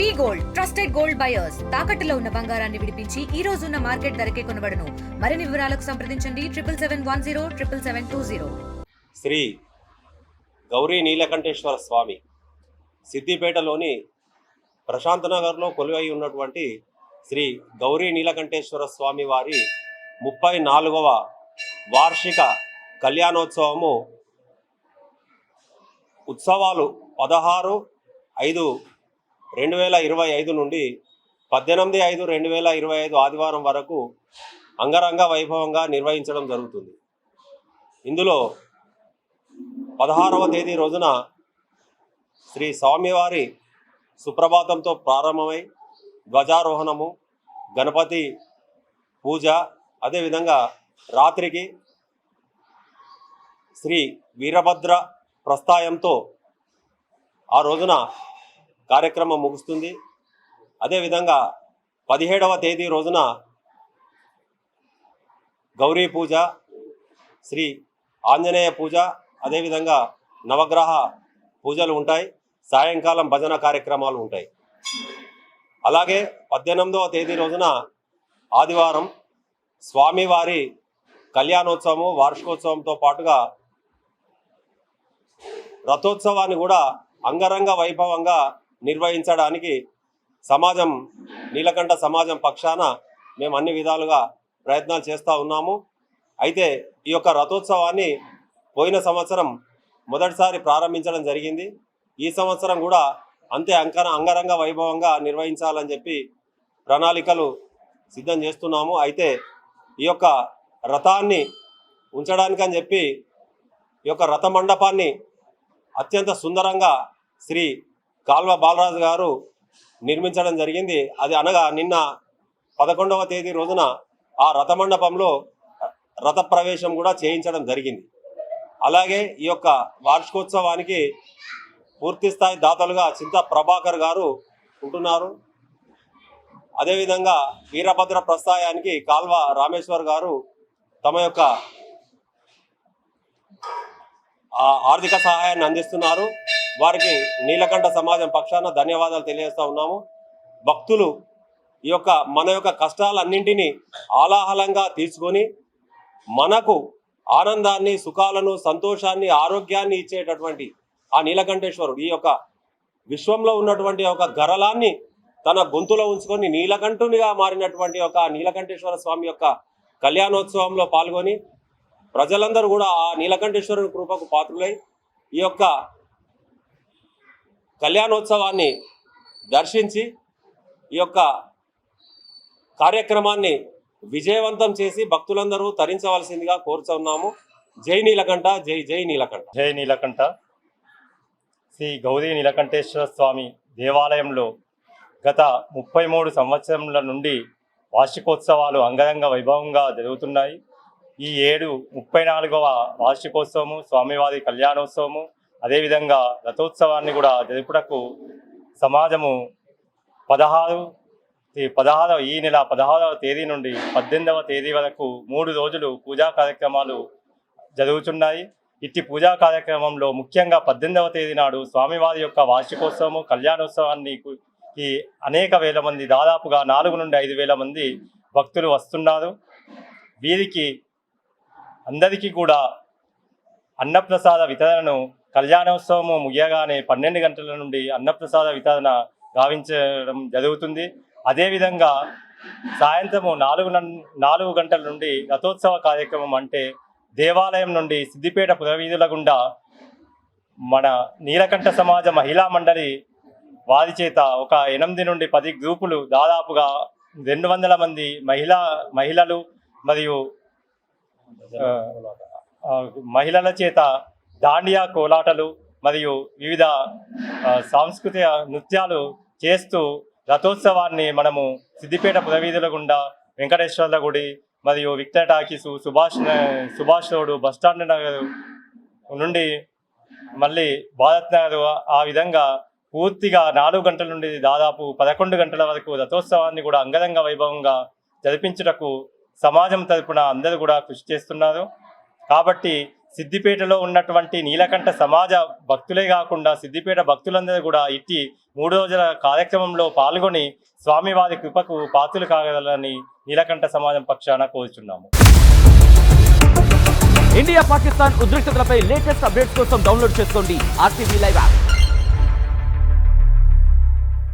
V gold trusted gold buyers తాకట్టులో ఉన్న బంగారాన్ని విడిపించి ఈ రోజు ఉన్న మార్కెట్ ధరకే కొనబడను. మరిన్ని వివరాలకు సంప్రదించండి. Triple seven one zero triple seven two zero. Shri Gauri Neelakanteshwara Swamy సిద్దిపేటలోని Prashanth నగర్లో కొలువై ఉన్నటువంటి శ్రీ గౌరీ నీలకంఠేశ్వర స్వామి వారి ముప్పై నాలుగవ వార్షిక కళ్యాణోత్సవము ఉత్సవాలు పదహారు ఐదు రెండు వేల ఇరవై ఐదు నుండి పద్దెనిమిది ఐదు రెండు వేల ఇరవై ఐదు ఆదివారం వరకు అంగరంగ వైభవంగా నిర్వహించడం జరుగుతుంది. ఇందులో పదహారవ తేదీ రోజున శ్రీ స్వామివారి సుప్రభాతంతో ప్రారంభమై ధ్వజారోహణము గణపతి పూజ అదేవిధంగా రాత్రికి శ్రీ వీరభద్ర ప్రస్థాయంతో ఆ రోజున కార్యక్రమం ముగుస్తుంది. అదేవిధంగా పదిహేడవ తేదీ రోజున గౌరీ పూజ శ్రీ ఆంజనేయ పూజ అదేవిధంగా నవగ్రహ పూజలు ఉంటాయి. సాయంకాలం భజన కార్యక్రమాలు ఉంటాయి. అలాగే పద్దెనిమిదవ తేదీ రోజున ఆదివారం స్వామివారి కళ్యాణోత్సవము వార్షికోత్సవంతో పాటుగా రథోత్సవాన్ని కూడా అంగరంగ వైభవంగా నిర్వహించడానికి సమాజం నీలకంఠ సమాజం పక్షాన మేము అన్ని విధాలుగా ప్రయత్నాలు చేస్తూ ఉన్నాము. అయితే ఈ యొక్క రథోత్సవాన్ని పోయిన సంవత్సరం మొదటిసారి ప్రారంభించడం జరిగింది. ఈ సంవత్సరం కూడా అంతే అంకర అంగరంగ వైభవంగా నిర్వహించాలని చెప్పి ప్రణాళికలు సిద్ధం చేస్తున్నాము. అయితే ఈ యొక్క రథాన్ని ఉంచడానికని చెప్పి ఈ యొక్క రథ మండపాన్ని అత్యంత సుందరంగా శ్రీ కాల్వ బాలరాజు గారు నిర్మించడం జరిగింది. అది అనగా నిన్న పదకొండవ తేదీ రోజున ఆ రథ మండపంలో రథ ప్రవేశం కూడా చేయించడం జరిగింది. అలాగే ఈ యొక్క వార్షికోత్సవానికి పూర్తిస్థాయి దాతలుగా చింత ప్రభాకర్ గారు ఉంటున్నారు. అదేవిధంగా వీరభద్ర ప్రస్థాయానికి కాల్వ రామేశ్వర్ గారు తమ యొక్క ఆర్థిక సహాయాన్ని అందిస్తున్నారు. వారికి నీలకంఠ సమాజం పక్షాన ధన్యవాదాలు తెలియజేస్తా ఉన్నాము. భక్తులు ఈ యొక్క మన యొక్క కష్టాలన్నింటినీ ఆలాహలంగా తీసుకొని మనకు ఆనందాన్ని సుఖాలను సంతోషాన్ని ఆరోగ్యాన్ని ఇచ్చేటటువంటి ఆ నీలకంఠేశ్వరుడు ఈ యొక్క విశ్వంలో ఉన్నటువంటి ఒక గరలాన్ని తన గొంతులో ఉంచుకొని నీలకంఠునిగా మారినటువంటి ఒక నీలకంఠేశ్వర స్వామి యొక్క కళ్యాణోత్సవంలో పాల్గొని ప్రజలందరూ కూడా ఆ నీలకంఠేశ్వరుని కృపకు పాత్రులై ఈ యొక్క కళ్యాణోత్సవాన్ని దర్శించి ఈ యొక్క కార్యక్రమాన్ని విజయవంతం చేసి భక్తులందరూ తరించవలసిందిగా కోరుతున్నాము జై నీలకంఠ జై జై నీలకంఠ. జై నీలకంఠ. శ్రీ గౌరీ నీలకంఠేశ్వర స్వామి దేవాలయంలో గత ముప్పై మూడు సంవత్సరముల నుండి వార్షికోత్సవాలు అంగరంగ వైభవంగా జరుగుతున్నాయి. ఈ ఏడు ముప్పై నాలుగవ వార్షికోత్సవము స్వామివారి కళ్యాణోత్సవము అదేవిధంగా రథోత్సవాన్ని కూడా జరుపుటకు సమాజము పదహారు ఈ పదహారవ ఈ నెల పదహారవ తేదీ నుండి పద్దెనిమిదవ తేదీ వరకు మూడు రోజులు పూజా కార్యక్రమాలు జరుగుతున్నాయి ఇట్టి పూజా కార్యక్రమంలో ముఖ్యంగా పద్దెనిమిదవ తేదీ నాడు స్వామివారి యొక్క వార్షికోత్సవము కళ్యాణోత్సవాన్ని ఈ అనేక వేల మంది దాదాపుగా నాలుగు నుండి ఐదు వేల మంది భక్తులు వస్తున్నారు. వీరికి అందరికీ కూడా అన్నప్రసాద వితరణను కళ్యాణోత్సవము ముగియగానే పన్నెండు గంటల నుండి అన్నప్రసాద వితరణ గావించడం జరుగుతుంది. అదేవిధంగా సాయంత్రము నాలుగు నాలుగు గంటల నుండి రథోత్సవ కార్యక్రమం అంటే దేవాలయం నుండి సిద్దిపేట పురవీధుల గుండా మన నీలకంఠ సమాజ మహిళా మండలి వారి చేత ఒక ఎనిమిది నుండి పది గ్రూపులు దాదాపుగా రెండు వందల మంది మహిళా మహిళలు మరియు మహిళల చేత దాండియా కోలాటలు మరియు వివిధ సాంస్కృతిక నృత్యాలు చేస్తూ రథోత్సవాన్ని మనము సిద్దిపేట పురవీధుల గుండా వెంకటేశ్వర్ల గుడి మరియు విక్టర్ టాకీసు సుభాష్ న- సుభాష్ రోడ్ బస్టాండ్ నగర్ నుండి మళ్ళీ భారత్ నగర్ ఆ విధంగా పూర్తిగా నాలుగు గంటల నుండి దాదాపు పదకొండు గంటల వరకు రథోత్సవాన్ని కూడా అంగరంగ వైభవంగా జరిపించుటకు సమాజం తరపున అందరూ కూడా కృషి చేస్తున్నారు. కాబట్టి సిద్దిపేటలో ఉన్నటువంటి నీలకంఠ సమాజ భక్తులే కాకుండా సిద్దిపేట భక్తులందరూ కూడా ఇట్టి మూడు రోజుల కార్యక్రమంలో పాల్గొని స్వామివారి కృపకు పాత్రలు కాగలని నీలకంఠ సమాజం పక్షాన కోరుచున్నాము. ఇండియా పాకిస్తాన్ ఉద్రిక్తతలపై లేటెస్ట్ అప్డేట్స్ కోసం డౌన్లోడ్ చేసుకోండి ఆర్టీవీ లైవ్ యాప్.